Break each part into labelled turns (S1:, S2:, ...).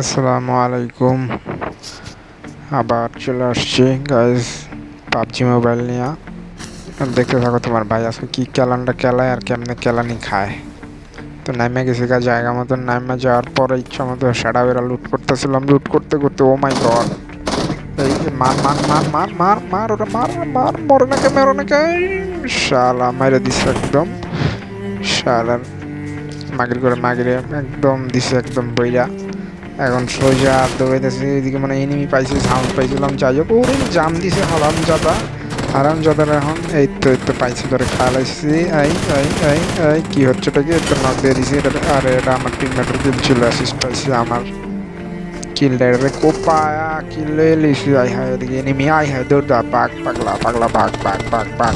S1: আসসালামু আলাইকুম। আবার চলে আসছি গাইজ পাবজি মোবাইল নিয়ে। দেখতে থাকো তোমার ভাই আজকে কি ক্যালানটা খেলায় আর কেমনে ক্যালানি খায়। তো নাইমে গেছি গা, জায়গা মতন নাইমে যাওয়ার পরে ইচ্ছা মতো সাড়া বেরা লুট করতেছিলাম। লুট করতে করতে ও মাই গড এই মার মার মার মার মার মার ওটা মার মার, মরে নাকে মেরো নাকে শালা মেরে দিছে একদম। শালার মাগির করে মাগিরে, একদম দিছে একদম বইরা। এখন সোজা দৌড়াইতেছি এদিকে মানে এনিমি পাইছি সাউন্ড পাইছিলাম যাই হোক। ওরে, জাম দিছে হারাম জাদা হারাম জাদার এখন, এই তো এই তো পাইছি, ধরে খালাইছি এই এই এই এই, কি হচ্ছে এটা কি একটু নক দিয়ে দিছি, এটা, আরে, এটা আমার টিমমেটের কিল ছিল অ্যাসিস্ট পাইছি আমার কিল রে কোপায়া কিল লিছি আই হায় এদিকে এনিমি আই হায়, দৌড় দা পাক পাগলা পাগলা ভাগ ভাগ ভাগ ভাগ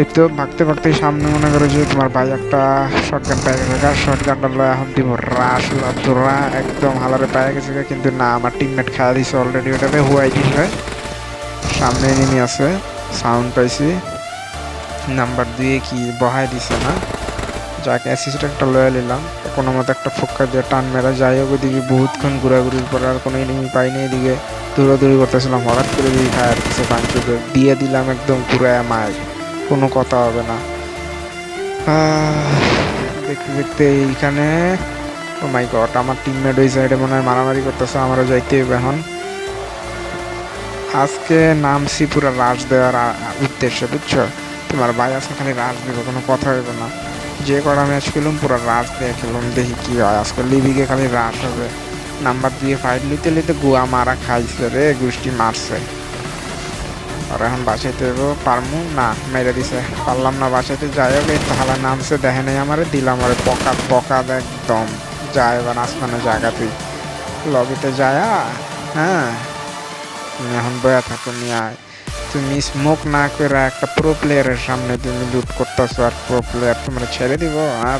S1: এই তো ভাগতে ভাগতে সামনে মনে করো যে তোমার ভাই একটা শটগান পেয়ে গেছে। আর শটগানটা লয় এখন দিব? রাস তোরা একদম হালারে পেয়ে গেছে কিন্তু না, আমার টিমমেট খাওয়া দিছে অলরেডি ওটাতে হুয়াই দিছে। সামনে এনিমি আছে সাউন্ড পাইছি। নাম্বার দিয়ে কি বহাই দিছে না? যাকে অ্যাসিস্ট একটা লয়ে নিলাম। কোনো মতো একটা ফোক্কা দিয়ে টান মেরা যাই হোক ওদিকে, বহুতক্ষণ ঘোরাঘুরির পর আর কোনো এনিমি পাইনি এদিকে। দৌড়াদৌড়ি করতেছিলাম, হঠাৎ করে দিয়ে ফায়ার কিছু পাঞ্চে দিয়ে দিলাম একদম পুরো মায় কোনো কথা হবে না। দেখতে দেখতে এইখানে, ও মাই গড আমার টিমমেট ওই সাইডে মনে হয় মারামারি করতেছে, আমারও যাইতে হবে এখন। আজকে নামছি পুরো রাজ দেওয়ার উদ্দেশ্যে, বুঝছ? তোমার ভাই আজকে খালি রাজ দেবো, কোনো কথা হবে না। যে কটা ম্যাচ খেলুম, পুরো রাজ দিয়ে খেলুম, দেখি কি হয়। আজকে লিবিকে খালি রাজ হবে। নাম্বার দিয়ে ফাইট লিতে লিতে গুয়া মারা খাইছে রে, গোষ্ঠী মারছে। আর এখন বাসাইতে পারমু? না, মেরে দিছে। পারলাম না বাসাইতে যাই হোক, এই তাহলে নামছে, দেখে নেই আমারে দিলাম আরে পকা পকা একদম। যায় এবার আসমানে জায়গা তুই লবিতে যায়া হ্যাঁ? তুমি এখন বয়া থাকো, নিয়ে আয়। তুমি স্মোক না করে একটা প্রো প্লেয়ারের সামনে তুমি লুট করতেছো, আর প্রো প্লেয়ার তোমরা ছেড়ে দিব হ্যাঁ?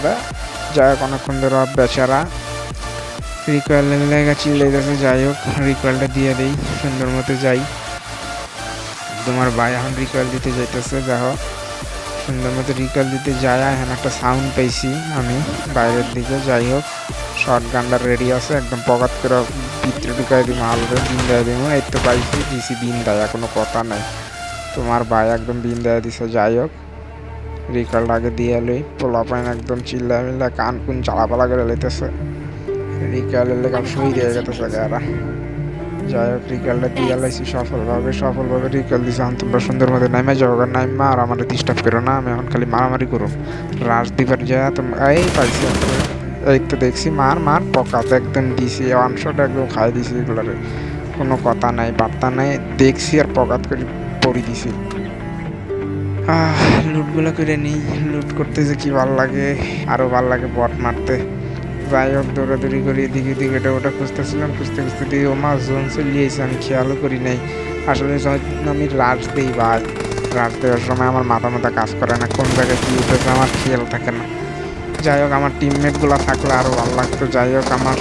S1: যাই হোক, অনেকক্ষণ ধরে বেচারা। রিকোয়েলের লেগে চিল্লে গেছে যাই হোক রিকোয়েলটা দিয়ে দিই, সুন্দর মতো যাই। তোমার ভাই এখন রিকয়েল দিতে যাইতেছে, দেখো। সুন্দর মতো রিকয়েল দিতে যায়, এখন একটা সাউন্ড পাইছি আমি বাইরের দিকে, যাই হোক। শর্ট গানটা রেডি আছে, একদম পকাত করে ভিতরে ঢুকাই দিব, হালকা বিন দেয় দিব। এই তো পাইছি, দিছি বিন দেয়, কোনো কথা নাই। তোমার ভাই একদম বিন দেয় দিছে, যাই হোক। রিকয়েলটা আগে দিয়ে লই পোলা পাইন একদম চিল্লা মিল্লা কান কুন চালাপালা করে লইতেছে। রিকয়েলের লেগে শুই দিয়ে গেতেছে গারা যাই হোক রিকালটা দিয়ে সফলভাবে সফলভাবে রিকাল দিছে তোমরা সুন্দর মতো নাইমা যাও আর নাইমা আর আমার ডিস্টার্ব করো না, আমি এখন খালি মারামারি করো। রাজদীপের যা তোমরা এই পাইছি এই তো দেখছি, মার মার পকাতে একদম দিছি ওয়ান শট একদম খাই দিছি এগুলারে। কোনো কথা নাই, বার্তা নাই, দেখছি আর পকাত করে পড়ি দিছি। লুটগুলো করে নিই লুট করতে যে কি ভালো লাগে আরও ভালো লাগে বট মারতে। যাই হোক দৌড়াদৌড়ি করি, এদিকে এদিকে এটা ওটা খুঁজতেছিলাম, খুঁজতে খুঁজতে দিয়ে ও মাছ জোন চলিয়েছে আমি খেয়ালও করি নাই। আসলে আমি রাজ দিই বা রাজ দেওয়ার সময় আমার মাথা মাথা কাজ করে না, কোন জায়গায় কী উঠেছে আমার খেয়াল থাকে না। যাই হোক, আমার টিমমেটগুলো থাকলে আরও ভালো লাগতো, যাই হোক, আমার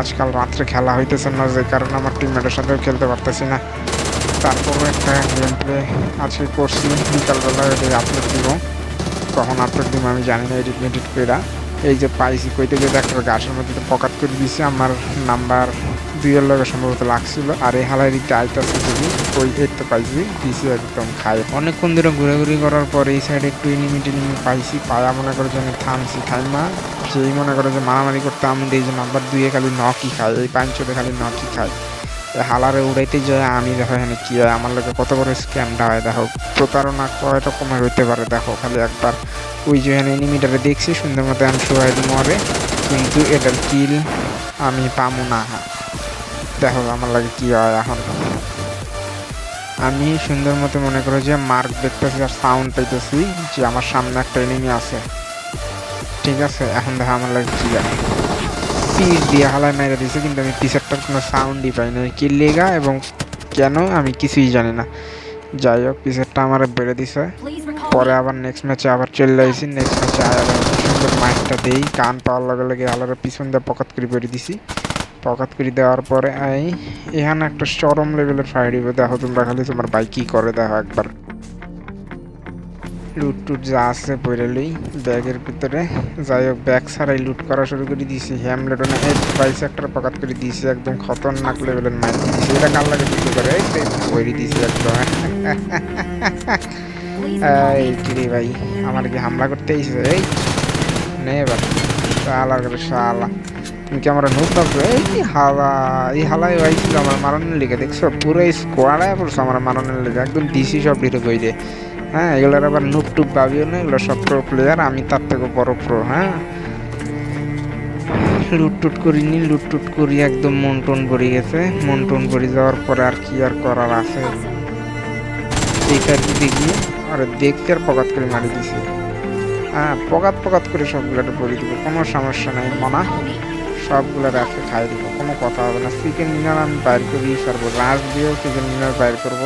S1: আজকাল রাত্রে খেলা হইতেছে না, যে কারণে আমার টিমমেটের সাথেও খেলতে পারতেছি না। তারপরও একটা গেম প্লে আজকে করছি, বিকালবেলা এটাই আপলোড দিব। কখন আপলোড দিব আমি জানি না এডিট মেডিট করে এই যে পাইছি, কইতে গিয়ে দেখো গাছের মধ্যে তো পকাত করে দিছি, আমার নাম্বার দুইয়ের লগে সম্ভবত লাগছিল, আর এই হালাই দিতে আইতাছে যদি ওই এই পাইছি, দিছি একদম খাই অনেকক্ষণ ধরে ঘোরাঘুরি করার পর এই সাইডে একটু এনিমি টেনিমি পাইছি, পায়া মনে করে যে থামছি, থাইমা সেই মনে করে যে মারামারি করতে আমি এই যে নাম্বার দুইয়ে খালি নকি খাই এই পাঞ্চতে খালি নকি খাই এই হালারে উড়াইতে যায়, আমি দেখো এখানে কি হয়? আমার লোকে কত বড় স্ক্যামটা হয়, দেখো। প্রতারণা কয় রকমের হইতে পারে, দেখো, খালি একবার। ওই যে এখানে এনিমিটারে দেখছি, সুন্দর মতো আমি দিই মরে, কিন্তু এটার কিল আমি পামু না। দেখো, আমার লাগে কি হয় এখন। আমি সুন্দর মতো মনে করো যে মার্ক দেখতেছি আর সাউন্ড পাইতেছি যে আমার সামনে একটা এনিমি আছে। ঠিক আছে, এখন দেখো আমার লাগে কি হয়। পিস দিয়ে হালায় মেরে দিয়েছে কিন্তু আমি পিসেরটার কোনো সাউন্ডই পাই না কি লেগা এবং কেন আমি কিছুই জানি না। যাই হোক পিসেরটা আমার বেড়ে দিছে। পরে আবার নেক্সট ম্যাচে আবার চলে আসি নেক্সট ম্যাচে আবার সুন্দর মাইকটা দেই। কান পাওয়ার লগে লগে আলাদা পিছন দিয়ে পকাত করে বেরিয়ে দিছি। পকাত করে দেওয়ার পরে আই, এখানে একটা চরম লেভেলের ফায়ার দেখো তোমরা খালি তোমার বাইক কি করে, দেখো একবার। লুট টুট যা আছে পরে লই ব্যাগের ভিতরে। যাই হোক, ব্যাগ ছাড়াই লুট করা শুরু করে দিয়েছি। হ্যামলেট এই বাইশ একটা পকাত করে দিয়েছি, একদম খতরনাক লেভেলের মাইর দিয়েছি। এটা কাল লাগে দিতে করে? বইরি দিয়েছি একদম। এই কিরে ভাই, আমার কি হামলা করতে এসেছে এই নে এবার। শালা করে শালা। তুমি কি আমার নুট ভাবছ? এই হালা, এই হালাই ভাই ছিল আমার মারণের লিগে, দেখছ? পুরো স্কোয়াডে পড়ছো আমার মারণের লিগে। একদম ডিসি সব ডিরে বই দে হ্যাঁ এগুলোর আবার নুপ টুপ ভাবিও না, এগুলো সব প্রো প্লেয়ার আমি তার থেকে বড় প্রো হ্যাঁ। লুট টুট করিনি লুট টুট করি, একদম মন টন ভরে গেছে। মন টন ভরে যাওয়ার পরে আর কি আর করার আছে? এইটা দেখি? আর দেখতে আর পকাত করে মারি দিছি। হ্যাঁ পকাত পকাত করে সবগুলোটা ভরে দিব, কোনো সমস্যা নাই, মনা। সবগুলো রাখে খাই দিব, কোনো কথা হবে না। চিকেন ডিনার আমি বাইর করি সারবো রাস দিয়েও চিকেন ডিনার বাইর করব।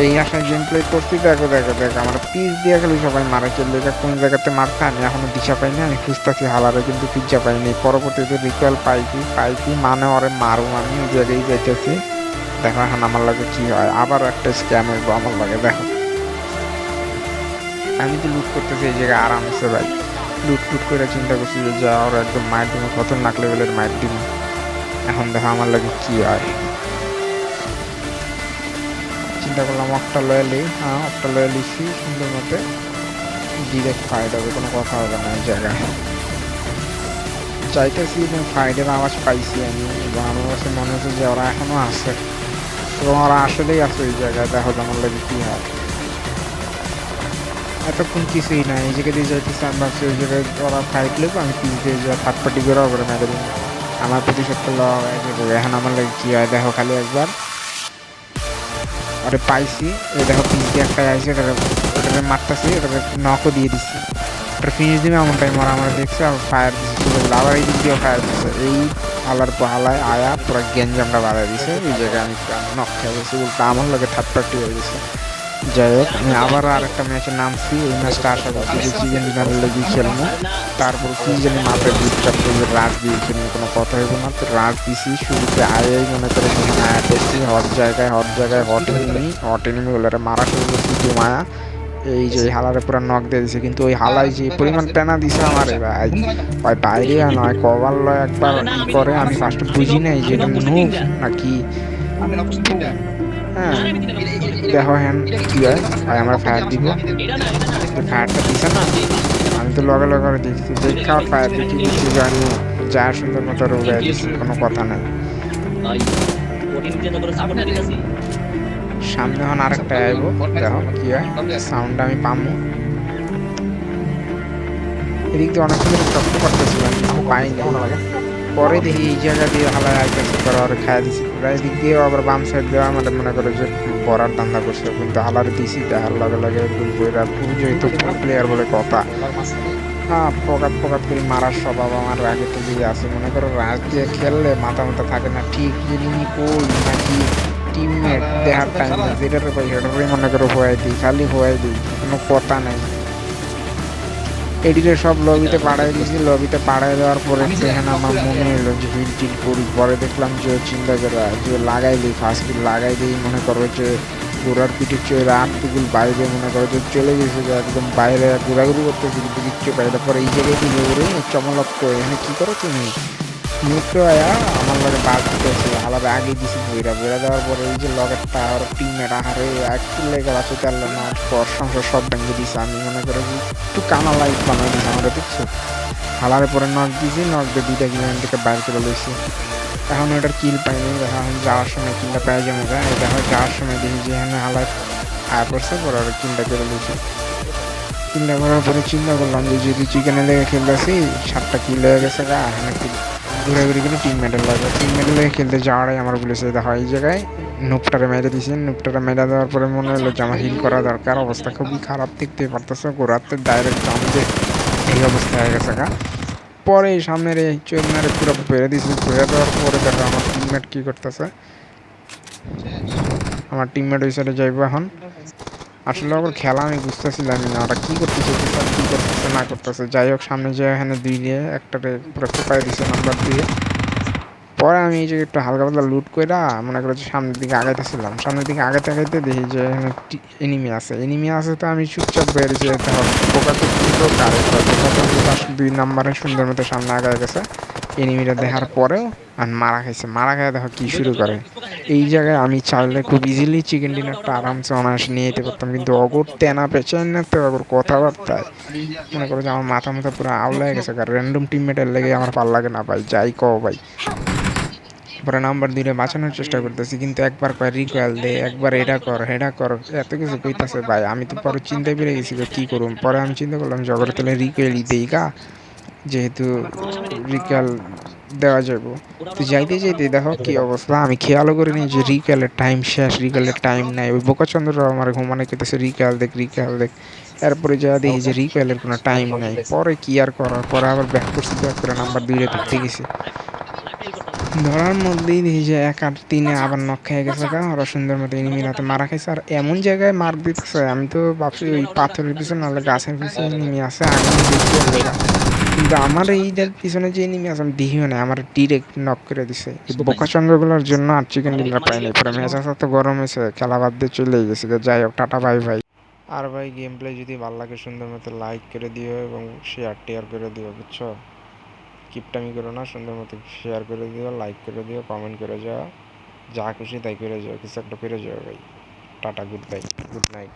S1: এই আশায় গেম প্লে করছি, দেখো দেখো দেখো, আমার পিস দিয়ে গেলে সবাই মারা চললে এটা কোন জায়গাতে মারতে আমি এখনও দিশা পাইনি আমি খুঁজতেছি, হালারে কিন্তু পিজ্জা পাইনি পরবর্তীতে রিকোয়াল পাইছি পাইছি মানে ওরে মারু আমি ওই জায়গায় যাইতেছি, দেখো এখন আমার লাগে কি হয় আবার একটা স্ক্যাম হইব আমার লাগে, দেখো। আমি তো লুট করতেছি এই জায়গায় আরাম আছে ভাই লুট টুট করে চিন্তা করছি যে যা, ওরা একদম মায়ের দিন খতরনাক লেভেলের মায়ের দিন এখন দেখো আমার লাগে কি হয়। চিন্তা করলাম একটা লয়ে লিই হ্যাঁ একটা লয়ে লিছি, সুন্দর মতে। ডিরেক্ট ফাইট হবে, কোনো কথা হবে না এই জায়গায়। চাইতেছি ফাইটের আওয়াজ পাইছি আমি, এবং আমার কাছে মনে হচ্ছে যে ওরা এখনও আছে। এবং ওরা আসলেই আছে ওই জায়গায়, দেখো আমার লাগে কি হয়। এতক্ষণ কিছুই না এই জায়গায় দিয়ে যাইতেছে, আমি ভাবছি ওই জায়গায় ওরা ফাইট লেবো, আমি পিস দিয়ে যা থার্ড পার্টি মেরে দিন আমার প্রতিশোধ করলে এখন আমার লাগে কি হয়, দেখো খালি একবার। আরে পাইছি। দেখো পিস দিয়ে একটা আইসি ওটাকে মারতেছি ওটাকে নখও দিয়ে দিচ্ছি। ওটা ফিনিশ দিবে এমন টাইম ওরা আমরা দেখছি আর ফায়ার দিচ্ছি। আবার এই দিক দিয়েও ফায়ার দিচ্ছে। এই আলার পালায় আয়া পুরো গেঞ্জামটা বাড়াই দিছে। এই জায়গায় আমি নক খেয়ে গেছি। বলতে আমার লোকে থার্ড পার্টি হয়ে গেছে। যাই হোক, আমি আবার আর একটা ম্যাচে নামছি, এই ম্যাচটা আশা করছি যে চিকেন ডিনারের লেগে খেলব। তারপর কি জানি মাথায় ডিস্টার্ব করবে রাজ দিয়ে খেলব, কোনো কথা হইব না। তো রাজ দিছি, শুরুতে আয়াই মনে করে যখন আয়া করছি হট জায়গায় হট জায়গায় হট এনিমি হট এনিমি ওগুলোরে মারা শুরু করছি মায়া। এই যে হালারে পুরো নক দিয়ে দিছে, কিন্তু ওই হালাই যে পরিমাণ পেনা দিছে আমার ভাই ভাই বাইরে নয় কভার লয় একবার করে, আমি ফার্স্ট বুঝি নাই যে এটা নাকি। হ্যাঁ। দেখো হ্যান কি হয়। ভাই আমরা ফায়ার দিব। ফায়ারটা দিছে না। আমি তো লগে লগে দেখছি, দেখে আর ফায়ার দেখি দিচ্ছি জানি যা সুন্দর মতো রোগাই দিচ্ছি কোনো কথা নাই। সামনে এখন আরেকটা আইব, দেখো কি হয়। সাউন্ড আমি পামু। এদিক দিয়ে অনেক সময় টক্ক করতেছিলাম পাইনি। পরে দেখি এই জায়গা দিয়ে হালায় আইতেছে করে ওরা খাই দিছি। প্রায় দিক দিয়ে আবার বাম সাইড দেওয়া আমাদের মনে করে যে বড়ার ধান্দা করছে, কিন্তু হালার দিছি দেখার লগে লগে বইরা প্লেয়ার বলে কথা। হ্যাঁ পকাত পকাত করে মারার স্বভাব আমার আগে থেকেই আছে। মনে করো রাজ দিয়ে খেললে মাথা মাথা থাকে না, ঠিক যিনি কই নাকি টিমমেট দেখার টাইম যেটার পাই মনে করো হয়ে দিই, খালি হয়ে দিই, কোনো কথা নেই। এদিকে সব লবিতে পাড়ায় দিয়েছি, লবিতে পাড়ায় দেওয়ার পরে দেখেন আমার মনে হলো যে হিল টিল করি। পরে দেখলাম যে চিন্তা করে, যে লাগাই দিই ফার্স্ট লাগাই দিই মনে করো যে ঘোড়ার পিঠে চলে আটটুকুল বাইরে মনে করো যে চলে গেছে, যে একদম বাইরে ঘোরাঘুরি করতেছি, কিন্তু কিচ্ছু পাই পরে এই জায়গায় কি ঘুরে চমলক এখানে কী করো তুমি? মুখে আয়া, আমার লগে বাস দিতেছে আলাদা আগে দিছি বইরা বইরা দেওয়ার পরে এই যে লগেরটা আর টিমমেট আহারে একটু লেগে বাঁচতে পারল না পর সংসার সব ভেঙে দিছে। আমি মনে করে একটু কানা লাইট বানাই দিছে আমরা দেখছ হালারে পরে নক দিয়েছি নক দিয়ে দুইটা কিলোমিটার থেকে বাইর করে লইছি। এখন ওটার কিল পাইনি, দেখা এখন যাওয়ার সময় কিলটা পেয়ে যাব এটা যাওয়ার সময় দেখি যে এখানে হালার আয়া পড়ছে, পরে ওরা কিলটা করে লইছি। কিলটা করার পরে চিন্তা করলাম যে যদি চিকেনে লেগে খেলতেছি, সাতটা কিল হয়ে গেছে গা, এখানে কিল ঘুরে ঘুরে টিম মেডেল লাগে। টিম মেডেল খেলতে যাওয়াটাই আমার বলেছে দেখা, এই জায়গায় নুপটারে মেরে দিয়েছি। নুপটারে মেরে দেওয়ার পরে মনে হলো যে আমার হিল করা দরকার। অবস্থা খুবই খারাপ দেখতে পারতেছে। গোড়াতে ডাইরেক্ট জাম যে এই অবস্থা হয়ে গেছে, গা। পরে সামনের এই চোরনারে পুরো বেড়ে দিয়েছি। বেড়ে দেওয়ার পরে দেখো, আমার টিমমেট কী করতেছে? আমার টিমমেট ওই সাইডে যাইবো এখন। আসলে আবার খেলা আমি বুঝতেছিলাম না ওরা কী করতেছে কী করতেছে না করতেছে। যাই হোক, সামনে যে এখানে দুই দিয়ে একটাতে পুরো কোপায় দিছে নাম্বার দিয়ে। পরে আমি এই যে একটু হালকা পাতলা লুট কইরা মনে করো যে সামনের দিকে আগাইতেছিলাম। সামনের দিকে আগাইতে আগাইতে দেখি যে এখানে এনিমি আছে। এনিমি আছে তো আমি চুপচাপ বেরিয়েছি তখন পোকা তো কারে দুই নাম্বারে সুন্দর মতো সামনে আগায় গেছে। এনিমিটা দেখার পরেও আর মারা খাইছে। মারা খাই দেখো কি শুরু করে। এই জায়গায় আমি চাইলে খুব ইজিলি চিকেন ডিনারটা আরামসে অনায়াসে নিয়ে যেতে পারতাম। কিন্তু অগর তেনা পেছান না তো অগর কথাবার্তায় মনে করো যে আমার মাথা মাথা পুরো আউলায় গেছে। কারণ র্যান্ডম টিমমেটের লেগে আমার ভালো লাগে না ভাই, যাই কও ভাই। পরে নাম্বার দিলে বাঁচানোর চেষ্টা করতেছি, কিন্তু একবার কয় রিকোয়েল দে, একবার এটা কর হেডা কর। এত কিছু কইতাছে ভাই। আমি তো পরে চিন্তায় পেরে গেছি কী করুম। পরে আমি চিন্তা করলাম জগর তাহলে রিকোয়েলই দেই গা। যেহেতু রিকাল দেওয়া যাব তো যাইতে যাইতে দেখো কি অবস্থা। আমি খেয়ালও করিনি যে রিকালের টাইম শেষ রিকালের টাইম নাই। ওই বোকাচন্দ্র আমার ঘুমানো কেটেছে রিকাল দেখ রিকাল দেখ। এরপরে যা দেখি যে রিকোয়েলের কোনো টাইম নাই। পরে কি আর করার? পরে আবার ব্যাক করছি ব্যাক করে নাম্বার দুইটা ধরতে গেছি। ধরার মধ্যেই দেখি যে এক আর তিনে আবার নখ খেয়ে গেছে। গা ওরা সুন্দর মতো এনিমির হাতে মারা খাইছে। আর এমন জায়গায় মার দিতেছে, আমি তো ভাবছি ওই পাথরের পিছনে নাহলে গাছের পিছনে আছে, আগে আমি। কিন্তু আমার এইটার পিছনে যে এনিমি আছে আমি দেখিও না আমার ডিরেক্ট নক করে দিছে। এই বোকাচন্দ্রগুলোর জন্য আর চিকেন ডিনার পাইনি পরে ম্যাচ মেজাজ তো গরম হয়েছে খেলা বাদ দিয়ে চলে গেছে। তো যাই হোক টাটা বাই ভাই আর ভাই গেম প্লে যদি ভালো লাগে সুন্দর মতো লাইক করে দিও এবং শেয়ার টেয়ার করে দিও বুঝছ? কিপটামি করো না সুন্দর মতো শেয়ার করে দিও লাইক করে দিও কমেন্ট করে যাও। যা খুশি তাই করে যাও কিছু একটা করে যাও ভাই। Tata good bye good night